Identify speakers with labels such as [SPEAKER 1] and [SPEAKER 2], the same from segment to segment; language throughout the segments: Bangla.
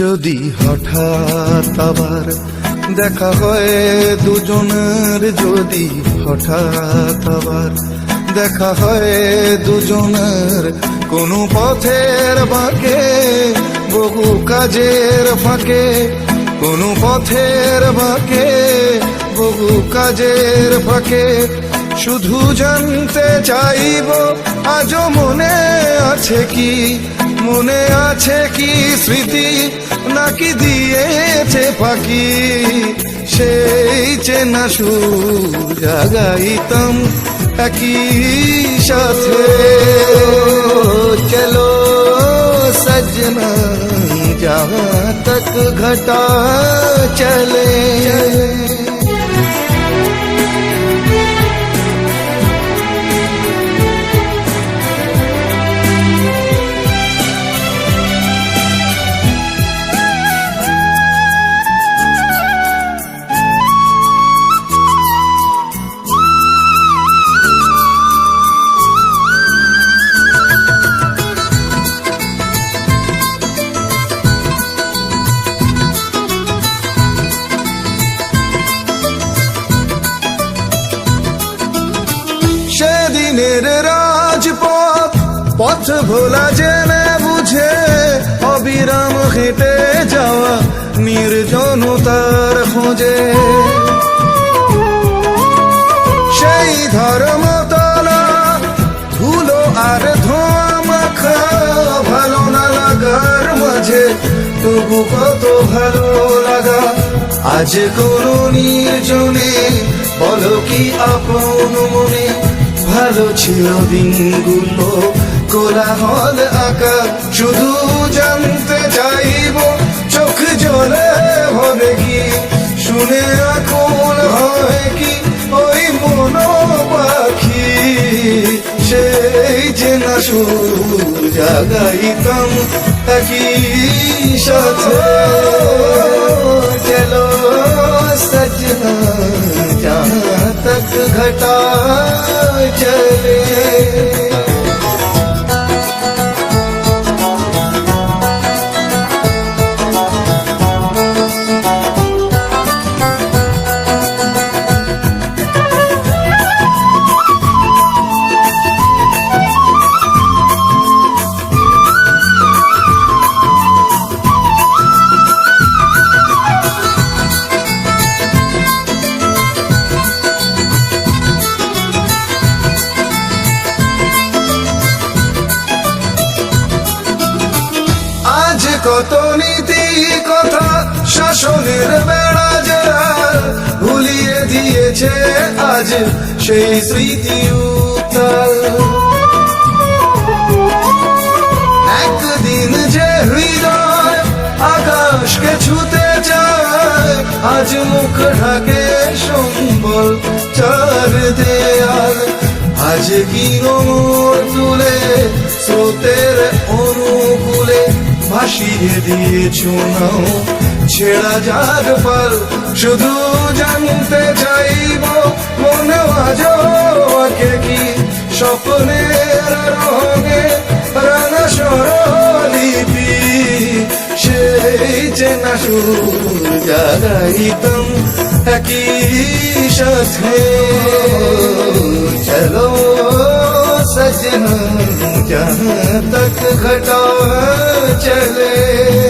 [SPEAKER 1] যদি হঠাৎ আবার দেখা হয় দুজনের, যদি হঠাৎ আবার দেখা হয় দুজনের, কোনো পথের বাঁকে, বহু কাজের ফাঁকে, কোনো পথের বাঁকে, বহু কাজের ফাঁকে, শুধু জানতে চাইব আজও মনে আছে কি মনে আছে কি স্মৃতি নাকি দিয়েছে ফাঁকি সেই চেনা সুর জাগাইতাম একই সাথে চলো सजना जहाँ तक घटा चले সেদিনের পথ ভোলা জেনে বুঝে অবিরাম হেঁটে যাওয়া নির্জনতার খোঁজে। সেই ধর্মতলা ধুলো আর ধোঁয়া মাখা, ভালো না লাগার মাঝে তবু কত ভালো লাগা। আজ কোন নির্জনে, বলো কি আপন মনে, ভালো ছিল দিনগুলো। কোলাহল আঁকা শুধু জানতে চাইব, চোখ জলে হবে কি? শুনে আকুল হয় কি ওই মন পাখি সেই যে না সুর জাগাইতাম একই সাথে। চলো सजना जहाँ तक घटा चले সেই স্মৃতি উত্তাল। একদিন যে হৃদয় আকাশকে ছুতে চায়, আজ মুখ ঢাকে সম্বল চার দেয়াল। আজ কি নোর তুলে স্রোতের অনুকূলে ভাসিয়ে দিয়েছ নাও। ছেড়া যার পাল, শুধু জানতে চাইব जगयितं हकीशत् है चलो सजन जहाँ तक घटा चले।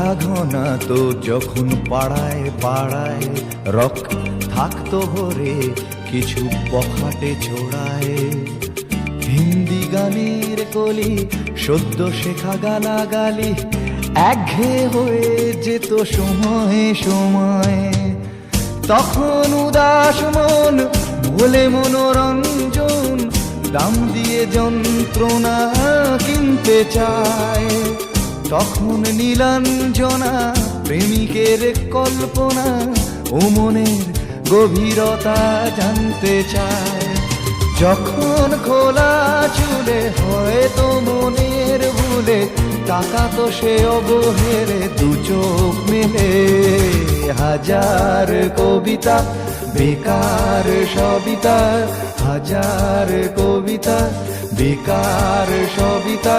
[SPEAKER 2] ঘনা তো যখন পাড়ায় পাড়ায় রক থাকতো ভরে, কিছু পখাটে ছোড়ায়। হিন্দি গানের কলি, সদ্য শেখা গালাগালি একঘেয়ে হয়ে যেত সময়ে সময়ে। তখন উদাস মন ভোলে মনোরঞ্জন, দাম দিয়ে যন্ত্রণা কিনতে চায়। তখন নীলাঞ্জনা, প্রেমিকের কল্পনা ও মনের গভীরতা জানতে চায়। যখন খোলা চুলে হয়তো মনের ভুলে টাকা তো সে অবহেরে দু চোখ মেলে হাজার কবিতা, বেকার সবিতা, হাজার কবিতা, বেকার সবিতা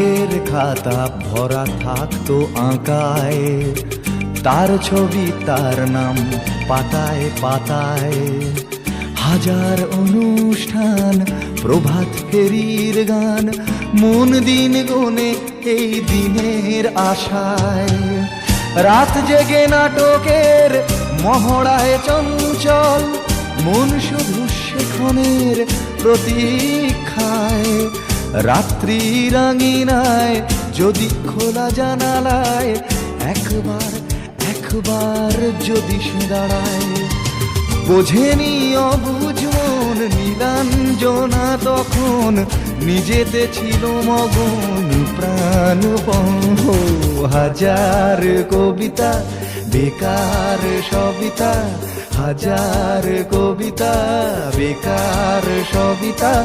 [SPEAKER 2] অঙ্কের খাতা ভরা থাকতো আঁকায়। তার ছবি, তার নাম পাতায় পাতায়। হাজার অনুষ্ঠান, প্রভাত ফেরির গান, মন দিন গনে এই দিনের আশায়। রাত জেগে নাটকের মহড়ায় চঞ্চল, মন শুধু সেখনের প্রতীক্ষায়। রাত্রি রাঙিনায় যদি খোলা জানালায়, একবার একবার যদি সে দাঁড়ায়। বোঝেনি অবুঝ মন তখন নিজেতে ছিল মগন প্রাণ হাজার কবিতা, বেকার সবিতা, হাজার কবিতা, বেকার সবিতা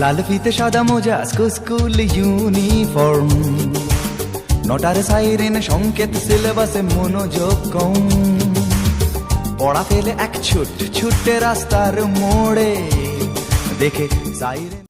[SPEAKER 2] লাল ফিতে সাদা মোজা স্কুল ইউনিফর্ম নটার সাইরেন সংকেত সিলেবাসে মনোযোগ কম পড়া ফেলে এক ছুট ছুটে রাস্তার মোড়ে দেখে সাইরেন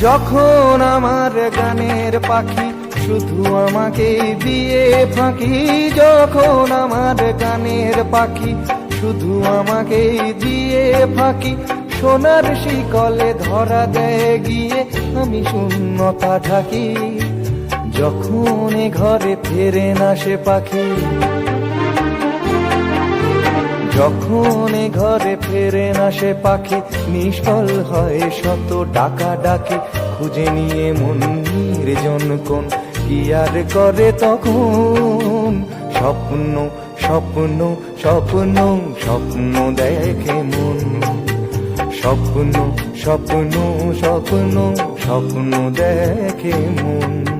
[SPEAKER 2] যখন আমার গানের পাখি শুধু আমাকে দিয়ে ফাঁকি, যখন আমার গানের পাখি শুধু আমাকে দিয়ে ফাঁকি, সোনার শিকলে ধরা দেয় গিয়ে আমি শূন্যতা ঢাকি। যখন ঘরে ফেরে না সে পাখি যখন ঘরে ফেরে না সে পাখি, নিষ্ফল হয় শত ডাকা ডাকে খুঁজে নিয়ে মন নির্জন কোন, কি আর করে তখন? স্বপ্ন স্বপ্ন স্বপ্ন স্বপ্ন দেখে মন। স্বপ্ন স্বপ্ন স্বপ্ন স্বপ্ন দেখে মন।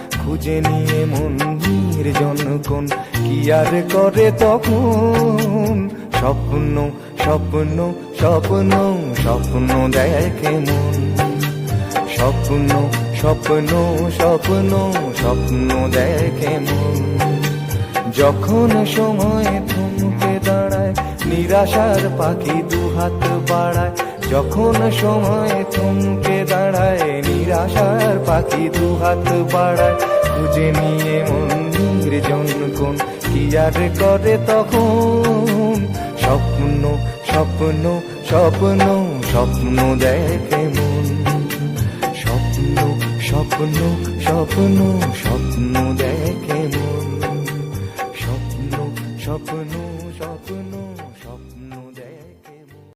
[SPEAKER 2] খুঁজে নিয়ে মন নির্জন কোন কি আর করে তখন? স্বপ্ন স্বপ্ন স্বপ্ন স্বপ্ন দেখে মন স্বপ্ন স্বপ্ন স্বপ্ন স্বপ্ন দেখে মন যখন সময় থমকে দাঁড়ায়, নিরাশার পাখি দু দুহাত বাড়ায়, যখন সময় থমকে পাখি দুহাত বাড়ায়, খুঁজে নিয়ে মন নির্জন কোন কি আর করে তখন? স্বপ্ন স্বপ্ন স্বপ্ন স্বপ্ন দেখে মন। স্বপ্ন স্বপ্ন স্বপ্ন স্বপ্ন দেখে মন। স্বপ্ন স্বপ্ন